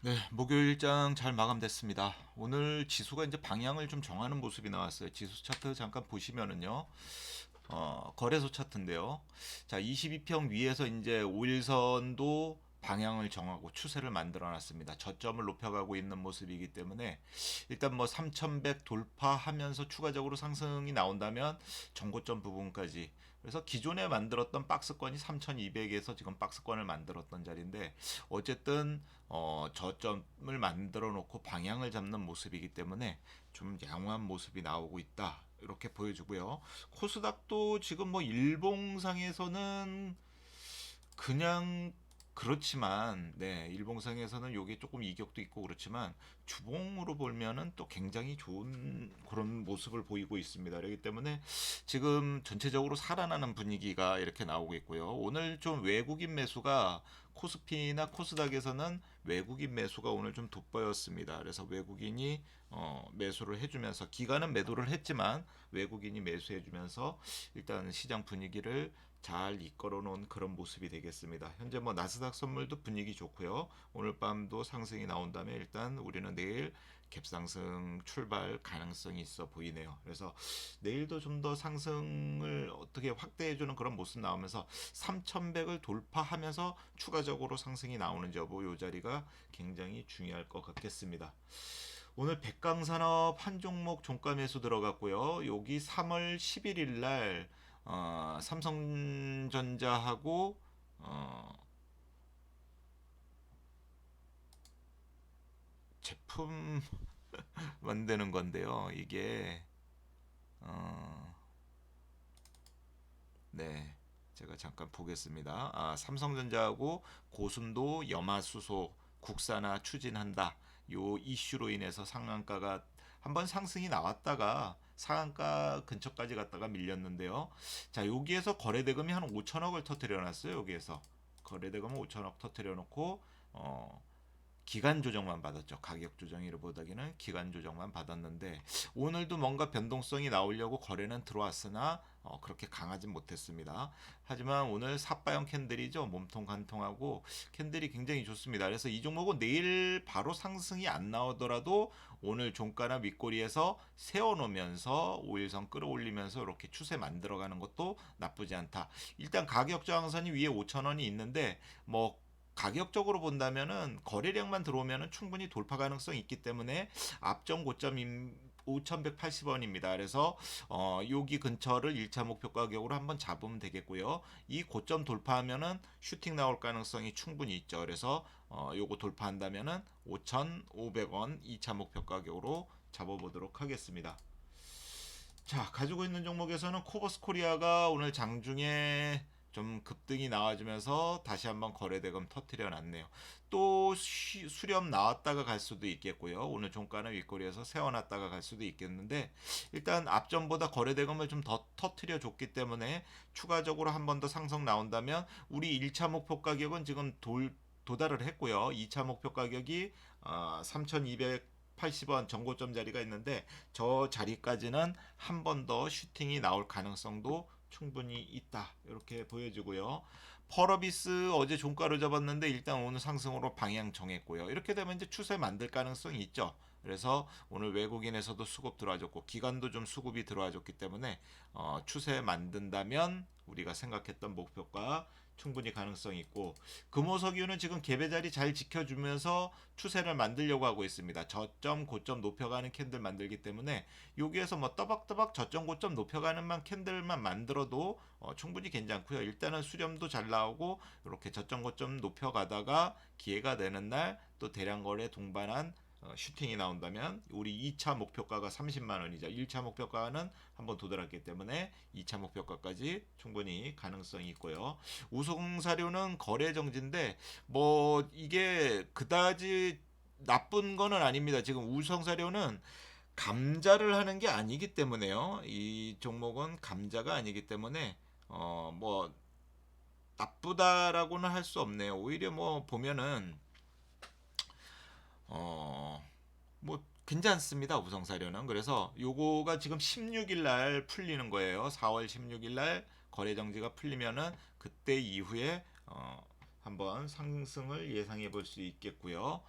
네, 목요일장 잘 마감됐습니다. 오늘 지수가 이제 방향을 좀 정하는 모습이 나왔어요. 지수 차트 잠깐 보시면은요. 어, 거래소 차트인데요. 자, 22평 위에서 이제 5일선도 방향을 정하고 추세를 만들어 놨습니다. 저점을 높여가고 있는 모습이기 때문에 일단 뭐 3100 돌파하면서 추가적으로 상승이 나온다면 정고점 부분까지 그래서 기존에 만들었던 박스권이 3200에서 지금 박스권을 만들었던 자리인데 어쨌든 어, 저점을 만들어 놓고 방향을 잡는 모습이기 때문에 좀 양호한 모습이 나오고 있다. 이렇게 보여주고요. 코스닥도 지금 뭐 일봉상에서는 그냥 그렇지만 네 일봉상에서는 요게 조금 이격도 있고 그렇지만 주봉으로 보면은 또 굉장히 좋은 그런 모습을 보이고 있습니다. 그렇기 때문에 지금 전체적으로 살아나는 분위기가 이렇게 나오고 있고요. 오늘 좀 외국인 매수가 코스피나 코스닥에서는 외국인 매수가 오늘 좀 돋보였습니다. 그래서 외국인이 어, 매수를 해주면서 기관은 매도를 했지만 외국인이 매수해주면서 일단 시장 분위기를 잘 이끌어 놓은 그런 모습이 되겠습니다. 현재 뭐 나스닥 선물도 분위기 좋고요. 오늘 밤도 상승이 나온다면 일단 우리는 내일 갭상승 출발 가능성이 있어 보이네요. 그래서 내일도 좀 더 상승을 어떻게 확대해 주는 그런 모습 나오면서 3100을 돌파하면서 추가적으로 상승이 나오는지 여부 이 자리가 굉장히 중요할 것 같겠습니다. 오늘 백강산업 한 종목 종가 매수 들어갔고요. 여기 3월 11일 날 어, 삼성전자하고 어, 제품 만드는 건데요. 이게 어, 네. 제가 잠깐 보겠습니다. 아, 삼성전자하고 고순도 염화수소 국산화 추진한다. 요 이슈로 인해서 상한가가 한번 상승이 나왔다가 상한가 근처까지 갔다가 밀렸는데요. 자, 여기에서 거래 대금이 한 5천억을 터뜨려 놨어요. 여기에서 거래 대금은 5천억 터뜨려 놓고 어 기간 조정만 받았죠. 가격 조정이보다기는 기간 조정만 받았는데 오늘도 뭔가 변동성이 나오려고 거래는 들어왔으나 어, 그렇게 강하진 못했습니다. 하지만 오늘 삿바형 캔들이죠. 몸통 간통하고 캔들이 굉장히 좋습니다. 그래서 이 종목은 내일 바로 상승이 안 나오더라도 오늘 종가나 밑꼬리에서 세워놓으면서 5일선 끌어올리면서 이렇게 추세 만들어가는 것도 나쁘지 않다. 일단 가격 저항선이 위에 5천원이 있는데 뭐 가격적으로 본다면은 거래량만 들어오면은 충분히 돌파 가능성이 있기 때문에 앞전 고점인 5,180원입니다. 그래서 어 여기 근처를 1차 목표 가격으로 한번 잡으면 되겠고요. 이 고점 돌파하면은 슈팅 나올 가능성이 충분히 있죠. 그래서 어 요거 돌파한다면은 5,500원 2차 목표 가격으로 잡아보도록 하겠습니다. 자, 가지고 있는 종목에서는 코버스 코리아가 오늘 장중에 좀 급등이 나와주면서 다시 한번 거래대금 터트려 놨네요. 또 쉬- 수렴 나왔다가 갈 수도 있겠고요. 오늘 종가는 윗꼬리에서 세워놨다가 갈 수도 있겠는데 일단 앞전보다 거래대금을 좀 더 터트려 줬기 때문에 추가적으로 한 번 더 상승 나온다면 우리 1차 목표 가격은 지금 돌 도달을 했고요. 2차 목표 가격이 어, 3,200 80원 정고점 자리가 있는데 저 자리까지는 한 번 더 슈팅이 나올 가능성도 충분히 있다. 이렇게 보여지고요. 펄어비스 어제 종가를 잡았는데 일단 오늘 상승으로 방향 정했고요. 이렇게 되면 이제 추세 만들 가능성이 있죠. 그래서 오늘 외국인에서도 수급 들어와줬고 기관도 좀 수급이 들어와줬기 때문에 어, 추세 만든다면 우리가 생각했던 목표가 충분히 가능성이 있고 금호석유는 지금 개배 자리 잘 지켜주면서 추세를 만들려고 하고 있습니다. 저점 고점 높여가는 캔들 만들기 때문에 여기에서 뭐 떠박떠박 저점 고점 높여가는 만 캔들만 만들어도 어, 충분히 괜찮고요. 일단은 수렴도 잘 나오고 이렇게 저점 고점 높여가다가 기회가 되는 날 또 대량 거래 동반한 어, 슈팅이 나온다면 우리 2차 목표가가 30만 원이죠. 1차 목표가는 한번 도달했기 때문에 2차 목표가까지 충분히 가능성이 있고요. 우송사료는 거래 정지인데 뭐 이게 그다지 나쁜 거는 아닙니다. 지금 우성사료는 감자를 하는 게 아니기 때문에요. 이 종목은 감자가 아니기 때문에 어 뭐 나쁘다라고는 할 수 없네요. 오히려 뭐 보면은 어, 뭐 괜찮습니다. 우성 사료는. 그래서 요거가 지금 16일 날 풀리는 거예요. 4월 16일 날 거래 정지가 풀리면은 그때 이후에 어, 한번 상승을 예상해 볼 수 있겠고요.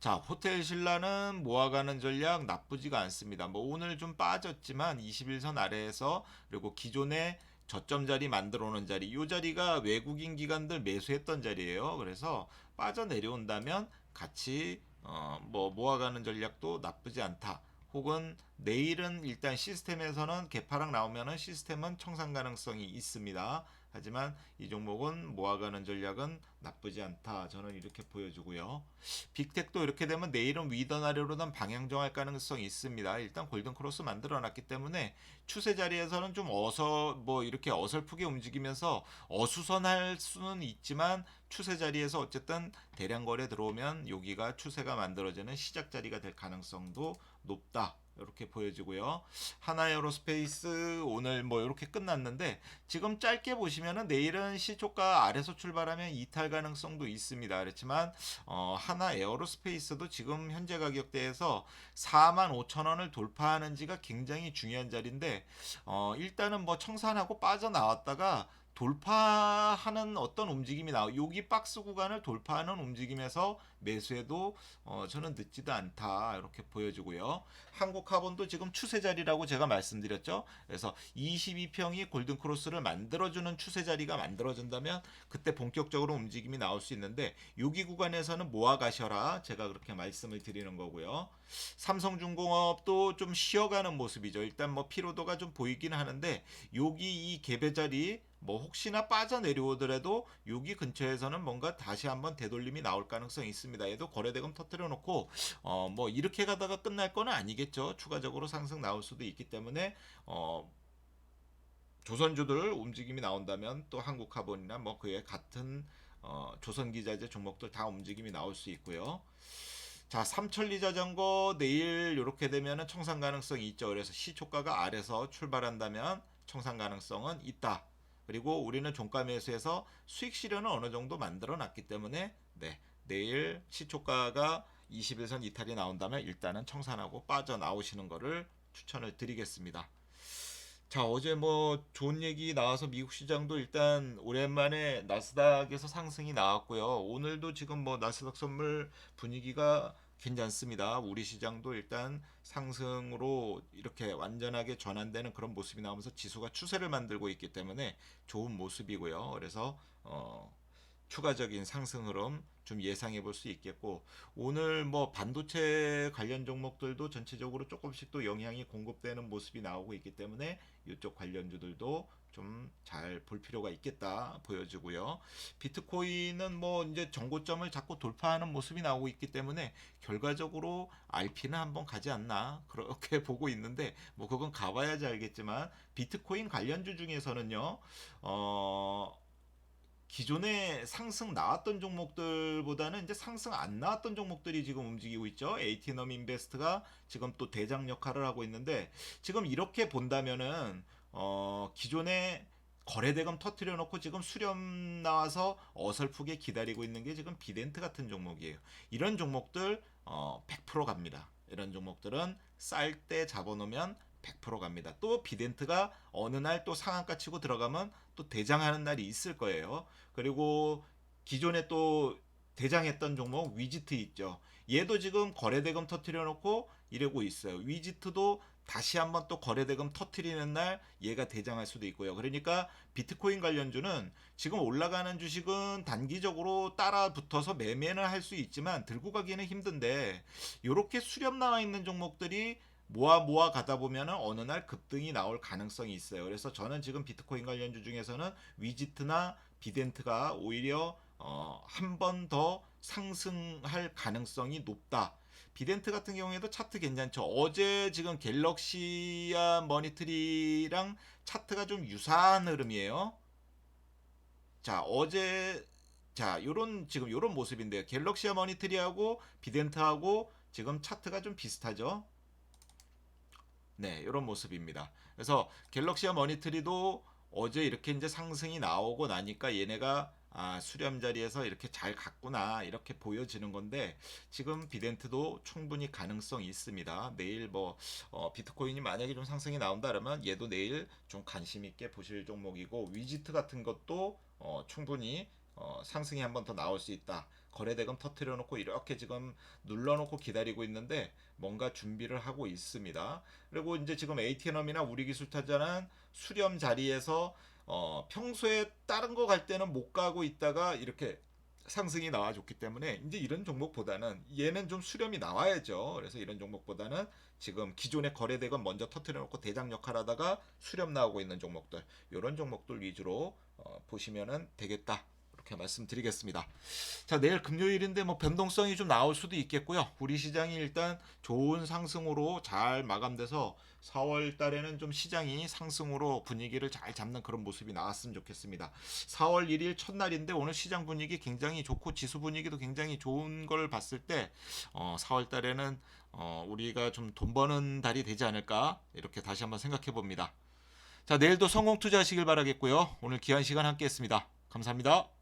자, 호텔 신라는 모아가는 전략 나쁘지가 않습니다. 뭐 오늘 좀 빠졌지만 21선 아래에서 그리고 기존의 저점 자리 만들어 놓은 자리, 이 자리가 외국인 기관들 매수했던 자리예요. 그래서 빠져 내려온다면 같이 어, 뭐 모아가는 전략도 나쁘지 않다. 혹은 내일은 일단 시스템에서는 개파락 나오면은 시스템은 청산 가능성이 있습니다. 하지만 이 종목은 모아가는 전략은 나쁘지 않다. 저는 이렇게 보여주고요. 빅텍도 이렇게 되면 내일은 위던 아래로는 방향 정할 가능성이 있습니다. 일단 골든 크로스 만들어 놨기 때문에 추세 자리에서는 좀 어서 뭐 이렇게 어설프게 움직이면서 어수선할 수는 있지만 추세 자리에서 어쨌든 대량 거래 들어오면 여기가 추세가 만들어지는 시작 자리가 될 가능성도 높다. 이렇게 보여지고요. 하나 에어로스페이스 오늘 뭐 이렇게 끝났는데 지금 짧게 보시면은 내일은 시초가 아래서 출발하면 이탈 가능성도 있습니다. 그렇지만 어, 하나 에어로스페이스도 지금 현재 가격대에서 4만 5천 원을 돌파하는지가 굉장히 중요한 자리인데 어, 일단은 뭐 청산하고 빠져나왔다가 돌파하는 어떤 움직임이 나와 여기 박스 구간을 돌파하는 움직임에서 매수해도 어, 저는 늦지도 않다 이렇게 보여지고요. 한국 카본도 지금 추세 자리라고 제가 말씀드렸죠. 그래서 22평이 골든 크로스를 만들어주는 추세 자리가 만들어진다면 그때 본격적으로 움직임이 나올 수 있는데 여기 구간에서는 모아 가셔라 제가 그렇게 말씀을 드리는 거고요. 삼성중공업도 좀 쉬어가는 모습이죠. 일단 뭐 피로도가 좀 보이긴 하는데 여기 이 개배 자리 뭐 혹시나 빠져 내려오더라도 여기 근처에서는 뭔가 다시 한번 되돌림이 나올 가능성이 있습니다. 얘도 거래대금 터트려 놓고 어 뭐 이렇게 가다가 끝날 거는 아니겠죠. 추가적으로 상승 나올 수도 있기 때문에 어 조선주들 움직임이 나온다면 또 한국카본이나 뭐 그에 같은 어 조선기자재 종목들 다 움직임이 나올 수 있고요. 자, 삼천리 자전거 내일 이렇게 되면은 청산 가능성이 있죠. 그래서 시초가가 아래서 출발한다면 청산 가능성은 있다. 그리고 우리는 종가 매수해서 수익 실현을 어느 정도 만들어 놨기 때문에 네, 내일 시초가가 21선 이탈이 나온다면 일단은 청산하고 빠져나오시는 거를 추천을 드리겠습니다. 자, 어제 뭐 좋은 얘기 나와서 미국 시장도 일단 오랜만에 나스닥에서 상승이 나왔고요. 오늘도 지금 뭐 나스닥 선물 분위기가 괜찮습니다. 우리 시장도 일단 상승으로 이렇게 완전하게 전환되는 그런 모습이 나오면서 지수가 추세를 만들고 있기 때문에 좋은 모습이고요. 그래서 어 추가적인 상승 흐름 좀 예상해 볼 수 있겠고 오늘 뭐 반도체 관련 종목들도 전체적으로 조금씩 또 영향이 공급되는 모습이 나오고 있기 때문에 이쪽 관련주들도 좀 잘 볼 필요가 있겠다 보여지고요. 비트코인은 뭐 이제 정고점을 자꾸 돌파하는 모습이 나오고 있기 때문에 결과적으로 RP는 한번 가지 않나 그렇게 보고 있는데 뭐 그건 가봐야지 알겠지만 비트코인 관련주 중에서는요. 어 기존에 상승 나왔던 종목들보다는 이제 상승 안 나왔던 종목들이 지금 움직이고 있죠. 에이티넘 인베스트가 지금 또 대장 역할을 하고 있는데 지금 이렇게 본다면은 어 기존에 거래대금 터트려 놓고 지금 수렴 나와서 어설프게 기다리고 있는 게 지금 비덴트 같은 종목이에요. 이런 종목들 어 100% 갑니다. 이런 종목들은 쌀 때 잡아 놓으면 100% 갑니다. 또 비덴트가 어느 날 또 상한가 치고 들어가면 또 대장하는 날이 있을 거예요. 그리고 기존에 또 대장했던 종목 위지트 있죠. 얘도 지금 거래대금 터트려 놓고 이러고 있어요. 위지트도 다시 한번 또 거래대금 터트리는 날 얘가 대장할 수도 있고요. 그러니까 비트코인 관련주는 지금 올라가는 주식은 단기적으로 따라 붙어서 매매는 할 수 있지만 들고 가기는 힘든데 이렇게 수렴 나와 있는 종목들이 모아 모아 가다 보면은 어느 날 급등이 나올 가능성이 있어요. 그래서 저는 지금 비트코인 관련주 중에서는 위지트나 비덴트가 오히려 어, 한 번 더 상승할 가능성이 높다. 비덴트 같은 경우에도 차트 괜찮죠. 어제 지금 갤럭시아 머니터리랑 차트가 좀 유사한 흐름이에요. 자, 어제 자, 요런 지금 요런 모습인데요. 갤럭시아 머니터리하고 비덴트하고 지금 차트가 좀 비슷하죠. 네, 이런 모습입니다. 그래서 갤럭시와 머니터리도 어제 이렇게 이제 상승이 나오고 나니까 얘네가 아, 수렴 자리에서 이렇게 잘 갔구나 이렇게 보여지는 건데 지금 비덴트도 충분히 가능성이 있습니다. 내일 뭐 어, 비트코인이 만약에 좀 상승이 나온다 그러면 얘도 내일 좀 관심 있게 보실 종목이고 위지트 같은 것도 어, 충분히 어, 상승이 한 번 더 나올 수 있다. 거래대금 터트려 놓고 이렇게 지금 눌러 놓고 기다리고 있는데 뭔가 준비를 하고 있습니다. 그리고 이제 지금 ATN엄이나 우리 기술타자는 수렴 자리에서 어, 평소에 다른 거 갈 때는 못 가고 있다가 이렇게 상승이 나와줬기 때문에 이제 이런 종목보다는 얘는 좀 수렴이 나와야죠. 그래서 이런 종목보다는 지금 기존의 거래대금 먼저 터트려 놓고 대장 역할하다가 수렴 나오고 있는 종목들 이런 종목들 위주로 어, 보시면은 되겠다. 이렇게 말씀드리겠습니다. 자 내일 금요일인데 뭐 변동성이 좀 나올 수도 있겠고요. 우리 시장이 일단 좋은 상승으로 잘 마감돼서 4월 달에는 좀 시장이 상승으로 분위기를 잘 잡는 그런 모습이 나왔으면 좋겠습니다. 4월 1일 첫날인데 오늘 시장 분위기 굉장히 좋고 지수 분위기도 굉장히 좋은 걸 봤을 때 어, 4월 달에는 어, 우리가 좀 돈 버는 달이 되지 않을까 이렇게 다시 한번 생각해 봅니다. 자 내일도 성공 투자하시길 바라겠고요. 오늘 귀한 시간 함께 했습니다. 감사합니다.